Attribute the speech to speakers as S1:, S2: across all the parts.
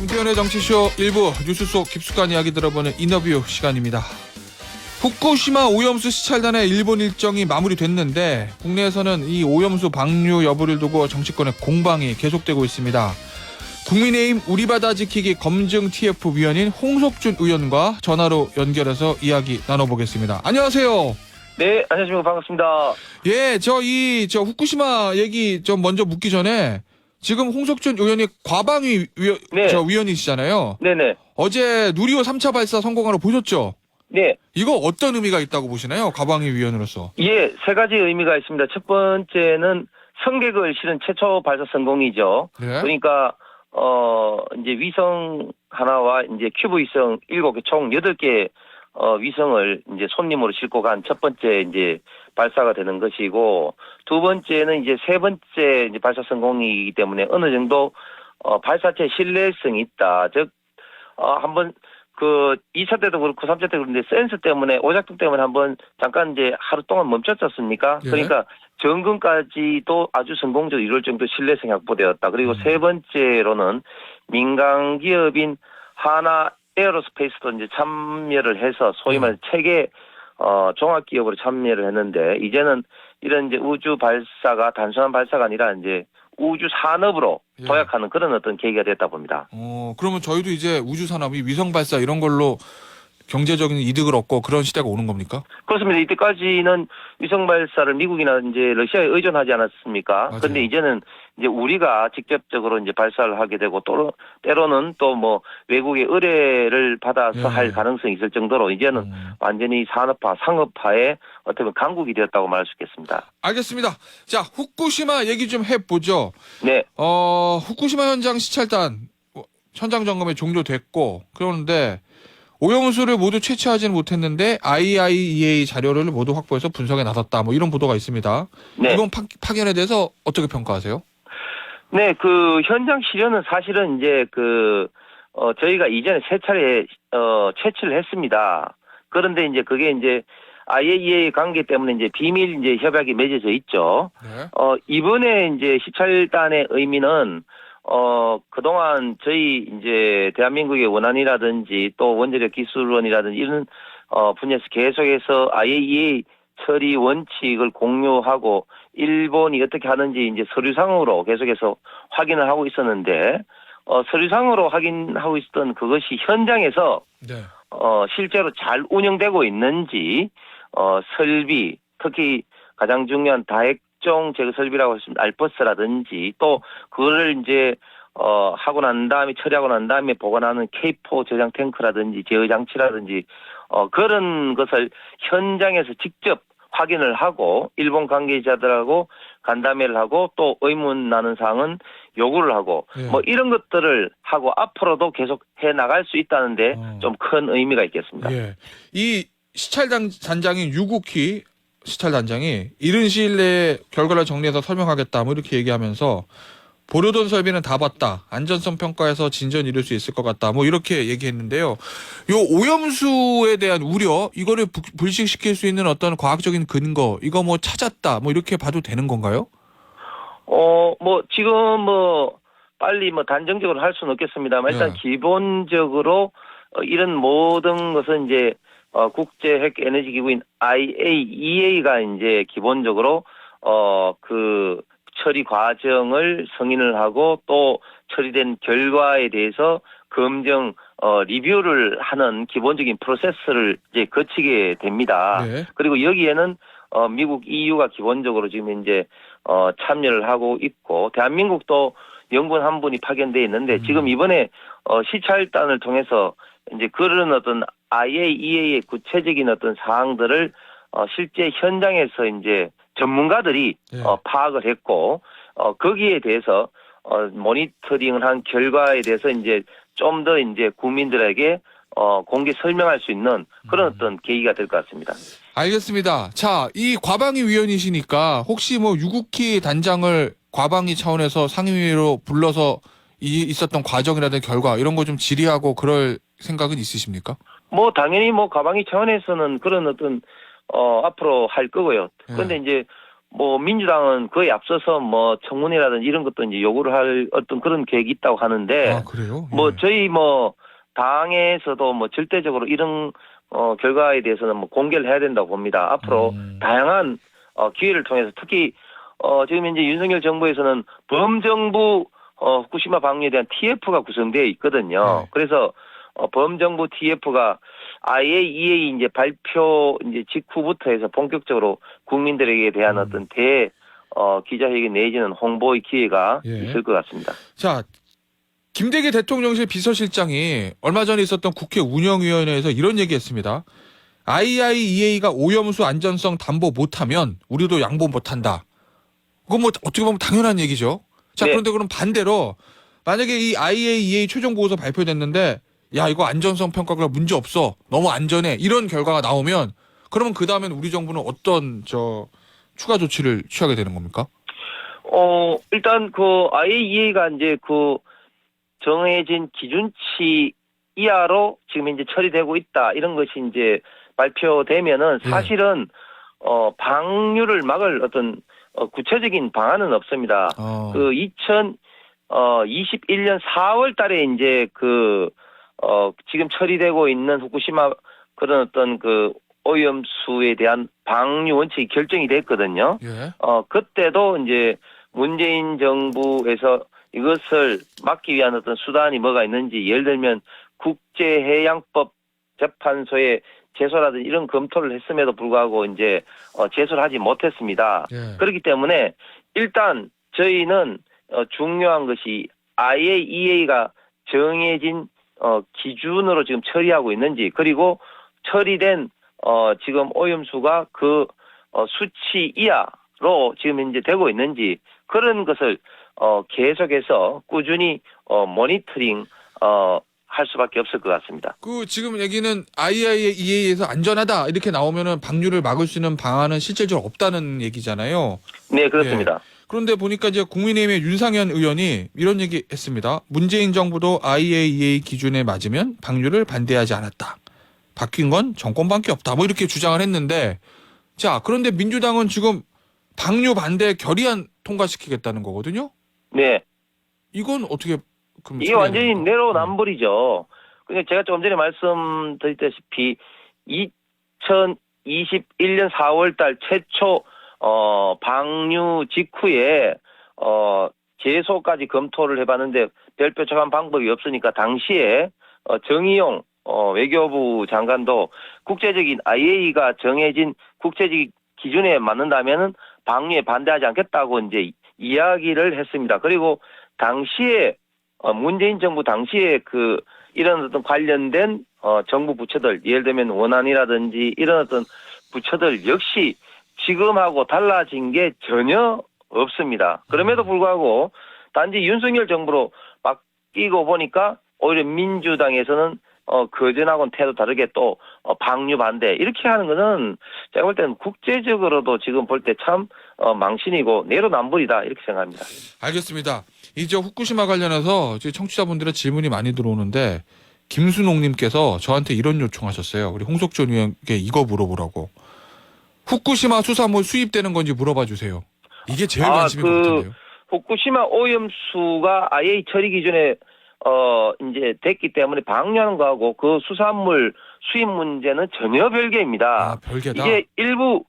S1: 김태현의 정치쇼 일부 뉴스 속 깊숙한 이야기 들어보는 인터뷰 시간입니다. 후쿠시마 오염수 시찰단의 일본 일정이 마무리됐는데 국내에서는 이 오염수 방류 여부를 두고 정치권의 공방이 계속되고 있습니다. 국민의힘 우리 바다 지키기 검증 TF 위원인 홍석준 의원과 전화로 연결해서 이야기 나눠보겠습니다. 안녕하세요.
S2: 네, 안녕하십니까. 반갑습니다.
S1: 예, 저 이 저 후쿠시마 얘기 좀 먼저 묻기 전에 지금 홍석준 의원이 과방위 위원,
S2: 네.
S1: 저 위원이시잖아요.
S2: 네네.
S1: 어제 누리호 3차 발사 성공하는 거 보셨죠?
S2: 네.
S1: 이거 어떤 의미가 있다고 보시나요? 과방위 위원으로서.
S2: 예, 세 가지 의미가 있습니다. 첫 번째는 성객을 실은 최초 발사 성공이죠.
S1: 네.
S2: 그러니까, 어, 이제 위성 하나와 이제 큐브 위성 일곱 개, 총 여덟 개 어, 위성을 이제 손님으로 싣고 간 첫 번째 이제 발사가 되는 것이고, 두 번째는 이제 세 번째 이제 발사 성공이기 때문에 어느 정도, 어, 발사체 신뢰성이 있다. 즉, 어, 한번 그 2차 때도 그렇고 3차 때도 그런데 센서 때문에 오작동 때문에 한번 잠깐 이제 하루 동안 멈췄지 않습니까?
S1: 예.
S2: 그러니까 점검까지도 아주 성공적으로 이룰 정도 신뢰성이 확보되었다. 그리고
S1: 음.
S2: 세 번째로는 민간 기업인 하나 에어로스페이스도 이제 참여를 해서 소위
S1: 음.
S2: 말해 체계 어 종합 기업으로 참여를 했는데 이제는 이런 이제 우주 발사가 단순한 발사가 아니라 이제 우주 산업으로
S1: 예.
S2: 도약하는 그런 어떤 계기가 됐다 봅니다.
S1: 어, 그러면 저희도 이제 우주 산업이 위성 발사 이런 걸로 경제적인 이득을 얻고 그런 시대가 오는 겁니까?
S2: 그렇습니다. 이때까지는 위성 발사를 미국이나 이제 러시아에 의존하지 않았습니까?
S1: 맞아요.
S2: 그런데 이제는 이제 우리가 직접적으로 이제 발사를 하게 되고 또 때로는 또 뭐 외국의 의뢰를 받아서
S1: 예.
S2: 할 가능성이 있을 정도로 이제는
S1: 음.
S2: 완전히 산업화, 상업화의 어떻게 보면 강국이 되었다고 말할 수 있겠습니다.
S1: 알겠습니다. 자, 후쿠시마 얘기 좀 해보죠.
S2: 네,
S1: 어, 후쿠시마 현장 시찰단 어, 현장 점검이 종료됐고 그러는데 오염수를 모두 채취하지는 못했는데 IIEA 자료를 모두 확보해서 분석에 나섰다. 뭐 이런 보도가 있습니다.
S2: 네.
S1: 이번 파, 파견에 대해서 어떻게 평가하세요?
S2: 네, 그 현장 시련은 사실은 이제 그 어, 저희가 이전에 세 차례 어, 채취를 했습니다. 그런데 이제 그게 이제 IAEA 관계 때문에 이제 비밀 이제 협약이 맺어져 있죠.
S1: 네.
S2: 어, 이번에 이제 시찰단의 의미는 어, 그동안 저희 이제 대한민국의 원안이라든지 또 원자력 기술원이라든지 이런 어, 분야에서 계속해서 IAEA 처리 원칙을 공유하고 일본이 어떻게 하는지 이제 서류상으로 계속해서 확인을 하고 있었는데 어, 서류상으로 확인하고 있었던 그것이 현장에서
S1: 네.
S2: 어, 실제로 잘 운영되고 있는지, 어, 설비, 특히 가장 중요한 다 액종 제거 설비라고 했습니다. 알버스라든지 또 그거를 이제 어, 하고 난 다음에 처리하고 난 다음에 보관하는 K4 저장 탱크라든지 제어 장치라든지 어, 그런 것을 현장에서 직접 확인을 하고 일본 관계자들하고 간담회를 하고 또 의문 나는 사항은 요구를 하고
S1: 예.
S2: 뭐 이런 것들을 하고 앞으로도 계속 해 나갈 수 있다는데
S1: 어.
S2: 좀큰 의미가 있겠습니다.
S1: 예. 이 시찰단 단장인 유국희 시찰 단장이 이른 시일 내에 결과를 정리해서 설명하겠다 뭐 이렇게 얘기하면서 보려던 설비는 다 봤다. 안전성 평가에서 진전 이룰 수 있을 것 같다. 뭐 이렇게 얘기했는데요. 요 오염수에 대한 우려 이거를 부- 불식시킬 수 있는 어떤 과학적인 근거 이거 뭐 찾았다. 뭐 이렇게 봐도 되는 건가요?
S2: 어, 뭐 지금 뭐 빨리 뭐 단정적으로 할 수는 없겠습니다만 일단
S1: 네.
S2: 기본적으로 어, 이런 모든 것은 이제 어, 국제 핵 에너지 기구인 IAEA가 이제 기본적으로 어, 그 처리 과정을 승인을 하고 또 처리된 결과에 대해서 검증 어, 리뷰를 하는 기본적인 프로세스를 이제 거치게 됩니다.
S1: 네.
S2: 그리고 여기에는 어, 미국 EU가 기본적으로 지금 이제 어, 참여를 하고 있고 대한민국도 연구원 한 분이 파견돼 있는데
S1: 음.
S2: 지금 이번에 어, 시찰단을 통해서 이제 그런 어떤 IAEA의 구체적인 어떤 사항들을 어, 실제 현장에서 이제 전문가들이
S1: 예.
S2: 어, 파악을 했고 어, 거기에 대해서 어, 모니터링을 한 결과에 대해서 이제 좀 더 이제 국민들에게 어, 공개 설명할 수 있는 그런
S1: 음.
S2: 어떤 계기가 될 것 같습니다.
S1: 알겠습니다. 자, 이 과방위 위원이시니까 혹시 뭐 유국희 단장을 과방위 차원에서 상임위로 불러서 이 있었던 과정이라든지 결과 이런 거 좀 질의하고 그럴 생각은 있으십니까?
S2: 뭐 당연히 뭐 가방이 차원에서는 그런 어떤 어 앞으로 할 거고요.
S1: 예.
S2: 그런데 이제 뭐 민주당은 그에 앞서서 뭐 청문회라든지 이런 것도 이제 요구를 할 어떤 그런 계획이 있다고 하는데
S1: 아 그래요?
S2: 뭐
S1: 예.
S2: 저희 뭐 당에서도 뭐 절대적으로 이런 어 결과에 대해서는 뭐 공개를 해야 된다고 봅니다. 앞으로
S1: 음.
S2: 다양한 어 기회를 통해서 특히 어 지금 현재 윤석열 정부에서는 범정부 어 후쿠시마 방류에 대한 TF가 구성되어 있거든요.
S1: 네.
S2: 그래서 어 범정부 TF가 IAEA 이제 발표 이제 직후부터 해서 본격적으로 국민들에게 대한
S1: 음.
S2: 어떤 대 어, 기자회견 내지는 홍보의 기회가
S1: 예.
S2: 있을 것 같습니다.
S1: 자, 김대기 대통령실 비서실장이 얼마 전에 있었던 국회 운영위원회에서 이런 얘기했습니다. IIEA가 오염수 안전성 담보 못하면 우리도 양보 못한다. 그건 뭐 어떻게 보면 당연한 얘기죠. 자,
S2: 네.
S1: 그런데 그럼 반대로 만약에 이 IAEA 최종 보고서 발표됐는데 야 이거 안전성 평가가 문제 없어 너무 안전해 이런 결과가 나오면 그러면 그 다음엔 우리 정부는 어떤 저 추가 조치를 취하게 되는 겁니까?
S2: 어, 일단 그 IAEA가 이제 그 정해진 기준치 이하로 지금 이제 처리되고 있다. 이런 것이 이제 발표되면은
S1: 예.
S2: 사실은 어, 방류를 막을 어떤 어, 구체적인 방안은 없습니다.
S1: 어,
S2: 그 2021년 4월 달에 이제 그, 어, 지금 처리되고 있는 후쿠시마 그런 어떤 그 오염수에 대한 방류 원칙이 결정이 됐거든요.
S1: 예.
S2: 어, 그때도 이제 문재인 정부에서 이것을 막기 위한 어떤 수단이 뭐가 있는지 예를 들면 국제해양법 재판소에 제소라든지 이런 검토를 했음에도 불구하고 이제 어, 제소를 하지 못했습니다.
S1: 예.
S2: 그렇기 때문에 일단 저희는 어, 중요한 것이 IAEA가 정해진 어, 기준으로 지금 처리하고 있는지 그리고 처리된 어, 지금 오염수가 그 어, 수치 이하로 지금 이제 되고 있는지 그런 것을 어, 계속해서 꾸준히 어, 모니터링 어, 할 수밖에 없을 것 같습니다.
S1: 그 지금 얘기는 IIEA에서 안전하다 이렇게 나오면은 방류를 막을 수 있는 방안은 실질적으로 없다는 얘기잖아요.
S2: 네, 그렇습니다.
S1: 그런데 보니까 이제 국민의힘의 윤상현 의원이 이런 얘기 했습니다. 문재인 정부도 IAEA 기준에 맞으면 방류를 반대하지 않았다. 바뀐 건 정권밖에 없다. 뭐 이렇게 주장을 했는데 자, 그런데 민주당은 지금 방류 반대 결의안 통과시키겠다는 거거든요.
S2: 네.
S1: 이건 어떻게 그럼
S2: 이게 완전히? 내로남불이죠. 그러니까 제가 조금 전에 말씀드렸다시피 2021년 4월 달 최초 어 방류 직후에 어 제소까지 검토를 해봤는데 별표적한 방법이 없으니까 당시에 어 정의용 어 외교부 장관도 국제적인 IAEA가 정해진 국제적 기준에 맞는다면은 방류에 반대하지 않겠다고 이제 이야기를 했습니다. 그리고 당시에 어, 문재인 정부 당시에 그 이런 어떤 관련된 어, 정부 부처들 예를 들면 원안이라든지 이런 어떤 부처들 역시 지금하고 달라진 게 전혀 없습니다. 그럼에도 불구하고 단지 윤석열 정부로 바뀌고 보니까 오히려 민주당에서는 어, 그전하고는 태도 다르게 또 어, 방류 반대 이렇게 하는 거는 제가 볼 때는 국제적으로도 지금 볼 때참 어, 망신이고 내로남불이다 이렇게 생각합니다.
S1: 알겠습니다. 이제 후쿠시마 관련해서 청취자분들의 질문이 많이 들어오는데 김순옥님께서 저한테 이런 요청하셨어요. 우리 홍석준 의원께 이거 물어보라고. 후쿠시마 수산물 수입되는 건지 물어봐 주세요. 이게 제일
S2: 아,
S1: 관심이
S2: 그-
S1: 많던데요.
S2: 후쿠시마 오염수가 IA 처리 기준에 어 이제 됐기 때문에 방류하는 거하고 그 수산물 수입 문제는 전혀 별개입니다.
S1: 아 별개다.
S2: 이게 일부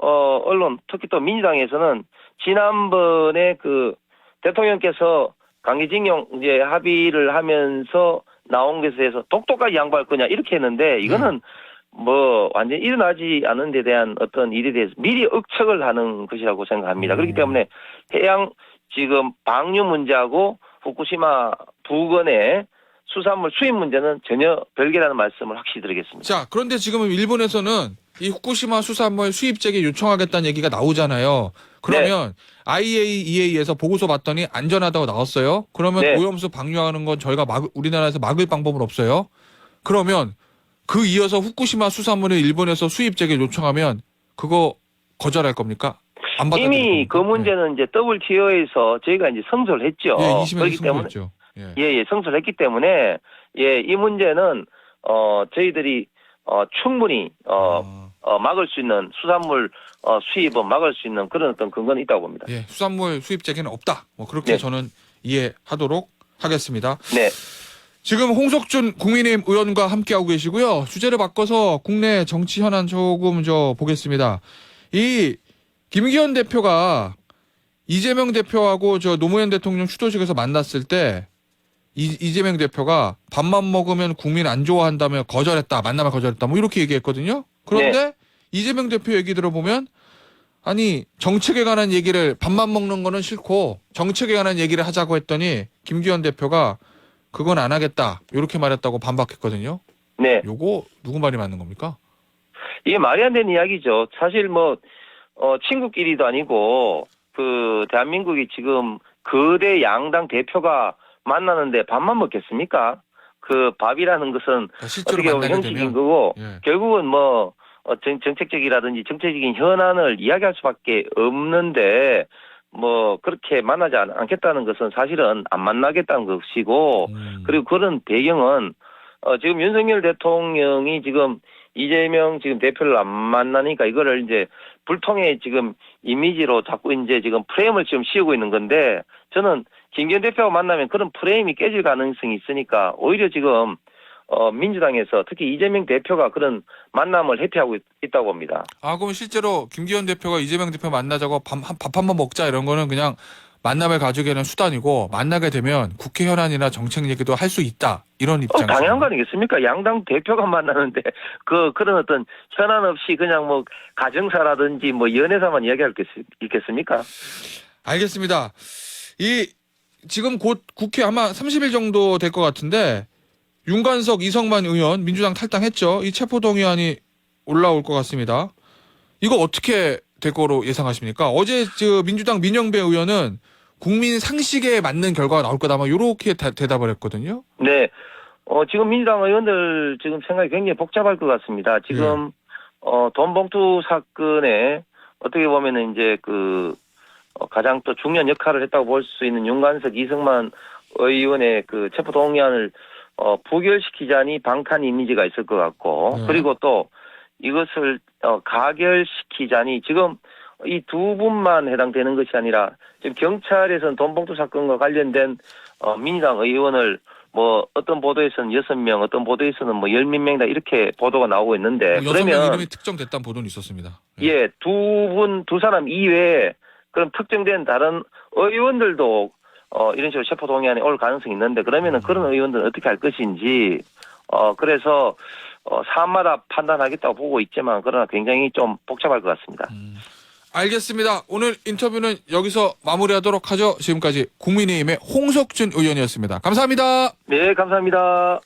S2: 어 언론 특히 또 민주당에서는 지난번에 그 대통령께서 강제징용 이제 합의를 하면서 나온 것에 대해서 독도까지 양보할 거냐 이렇게 했는데 이거는 뭐 완전 히 일어나지 않은 데 대한 어떤 일에 대해서 미리 억측을 하는 것이라고 생각합니다. 그렇기
S1: 음.
S2: 때문에 해양 지금 방류 문제하고 후쿠시마 부근의 수산물 수입 문제는 전혀 별개라는 말씀을 확실히 드리겠습니다.
S1: 자 그런데 지금 일본에서는 이 후쿠시마 수산물 수입제게 요청하겠다는 얘기가 나오잖아요. 그러면 IAEA에서 보고서 봤더니 안전하다고 나왔어요. 그러면
S2: 네.
S1: 오염수 방류하는 건 저희가 막 우리나라에서 막을 방법은 없어요. 그러면 그 이어서 후쿠시마 수산물을 일본에서 수입제게 요청하면 그거 거절할 겁니까? 안 받아들일
S2: 이미? 그 문제는 이제 WTO에서 저희가 이제 성소를 했죠.
S1: 예, 예, 20일
S2: 그렇기 때문에.
S1: 예.
S2: 예, 예, 성소를 했기 때문에 예, 이 문제는 어 저희들이 어 충분히 어,
S1: 아,
S2: 어, 막을 수 있는 수산물 어, 수입은 막을 수 있는 그런 어떤 근거는 있다고 봅니다.
S1: 예, 수산물 수입 제기는 없다. 뭐 그렇게
S2: 네.
S1: 저는 이해하도록 하겠습니다.
S2: 네.
S1: 지금 홍석준 국민의힘 의원과 함께하고 계시고요. 주제를 바꿔서 국내 정치 현안 조금 저 보겠습니다. 이 김기현 대표가 이재명 대표하고 저 노무현 대통령 추도식에서 만났을 때 이, 이재명 대표가 밥만 먹으면 국민 안 좋아한다며 거절했다. 만남을 거절했다. 뭐 이렇게 얘기했거든요. 그런데 이재명 대표 얘기 들어보면 아니 정책에 관한 얘기를 밥만 먹는 거는 싫고 정책에 관한 얘기를 하자고 했더니 김기현 대표가 그건 안 하겠다 이렇게 말했다고 반박했거든요.
S2: 네.
S1: 요거 누구 말이 맞는 겁니까?
S2: 이게 말이 안 되는 이야기죠. 사실 뭐, 어, 친구끼리도 아니고, 그, 대한민국이 지금 거대 양당 대표가 만나는데 밥만 먹겠습니까? 그 밥이라는 것은
S1: 그러니까
S2: 어떻게 보면 형식인 거고,
S1: 예.
S2: 결국은 뭐, 어, 정, 정책적이라든지 정책적인 현안을 이야기할 수밖에 없는데, 뭐, 그렇게 만나지 않, 않겠다는 것은 사실은 안 만나겠다는 것이고,
S1: 음.
S2: 그리고 그런 배경은 어, 지금 윤석열 대통령이 지금 이재명 지금 대표를 안 만나니까 이거를 이제 불통의 지금 이미지로 자꾸 이제 지금 프레임을 지금 씌우고 있는 건데 저는 김기현 대표가 만나면 그런 프레임이 깨질 가능성이 있으니까 오히려 지금 어, 민주당에서 특히 이재명 대표가 그런 만남을 회피하고 있, 있다고 봅니다.
S1: 아 그럼 실제로 김기현 대표가 이재명 대표 만나자고 밥 한 번 먹자 이런 거는 그냥 만남을 가지게 되는 수단이고 만나게 되면 국회 현안이나 정책 얘기도 할 수 있다 이런
S2: 어,
S1: 입장이죠.
S2: 당연한 거 아니겠습니까? 양당 대표가 만나는데 그 그런 어떤 현안 없이 그냥 뭐 가정사라든지 뭐 연애사만 이야기할 게 있- 있겠습니까?
S1: 알겠습니다. 이 지금 곧 국회 아마 30일 정도 될 것 같은데 윤관석 이성만 의원 민주당 탈당했죠. 이 체포동의안이 올라올 것 같습니다. 이거 어떻게 될 거로 예상하십니까? 어제 저 민주당 민영배 의원은 국민 상식에 맞는 결과가 나올 거다 막 이렇게 대답을 했거든요.
S2: 네. 어, 지금 민주당 의원들 지금 생각이 굉장히 복잡할 것 같습니다. 지금, 어, 돈봉투 사건에 어떻게 보면은 이제 그, 어, 가장 또 중요한 역할을 했다고 볼 수 있는 윤관석 이승만 의원의 그 체포동의안을 어, 부결시키자니 방탄 이미지가 있을 것 같고,
S1: 네.
S2: 그리고 또 이것을 어, 가결시키자니 지금 이 두 분만 해당되는 것이 아니라 지금 경찰에서는 돈봉투 사건과 관련된 어, 민주당 의원을 뭐 어떤 보도에서는 여섯 명, 어떤 보도에서는 뭐 열몇 명이다 이렇게 보도가 나오고 있는데
S1: 뭐
S2: 그러면
S1: 이름이 특정됐다는 보도는 있었습니다. 예.
S2: 예, 두 분, 두 사람 이외에 그런 특정된 다른 의원들도 어, 이런 식으로 체포동의안에 올 가능성이 있는데 그러면은 그런 의원들은 어떻게 할 것인지 어, 그래서 어, 사안마다 판단하겠다고 보고 있지만 그러나 굉장히 좀 복잡할 것 같습니다.
S1: 음, 알겠습니다. 오늘 인터뷰는 여기서 마무리하도록 하죠. 지금까지 국민의힘의 홍석준 의원이었습니다. 감사합니다.
S2: 네, 감사합니다.